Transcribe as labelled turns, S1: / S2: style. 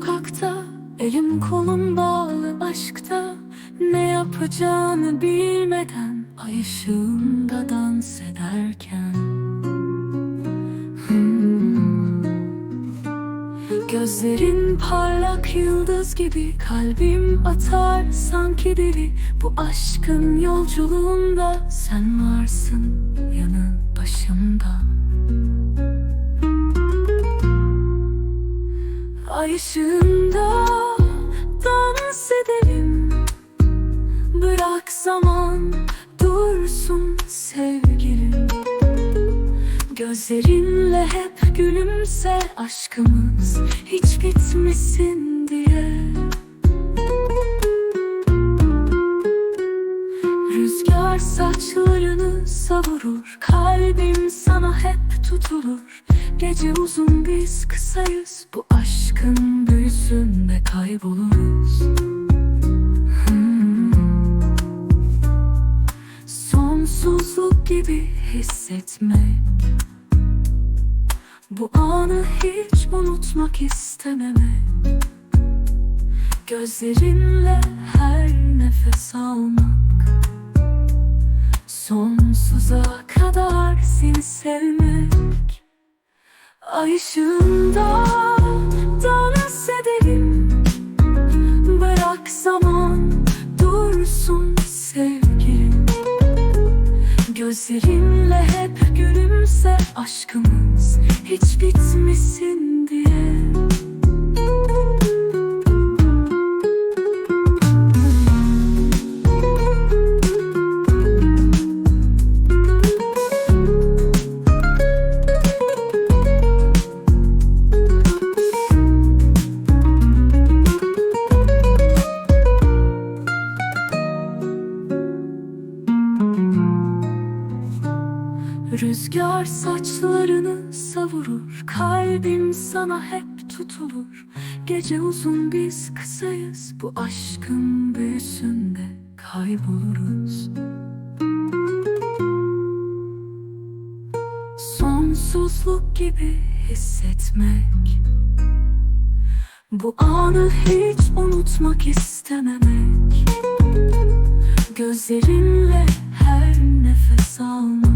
S1: sokakta Elim kolum bağlı aşkta Ne yapacağını bilmeden Ay ışığında dans ederken. Hmm. Gözlerin parlak yıldız gibi Kalbim atar. Sanki deli Bu aşkın yolculuğunda Sen varsın yanı başımda Ay ışığında dans edelim. Bırak zaman dursun sevgilim. Gözlerinle hep gülümse aşkımız. Hiç bitmesin diye. Rüzgar saçlarını savurur. Kalbim sana hep tutulur Gece uzun biz kısayız Bu aşkın büyüsünde kayboluruz. Hmm. Sonsuzluk gibi hissetmek. Bu anı hiç unutmak istememek. Gözlerinle her nefes almak Ay ışığında dans edelim Bırak zaman dursun sevgilim. Gözlerinle hep gülümse aşkımız. Hiç bitmesin Rüzgar saçlarını savurur Kalbim sana hep tutulur. Gece uzun biz kısayız Bu aşkın büyüsünde kayboluruz. Sonsuzluk gibi hissetmek Bu anı hiç unutmak istememek. Gözlerinle her nefes almak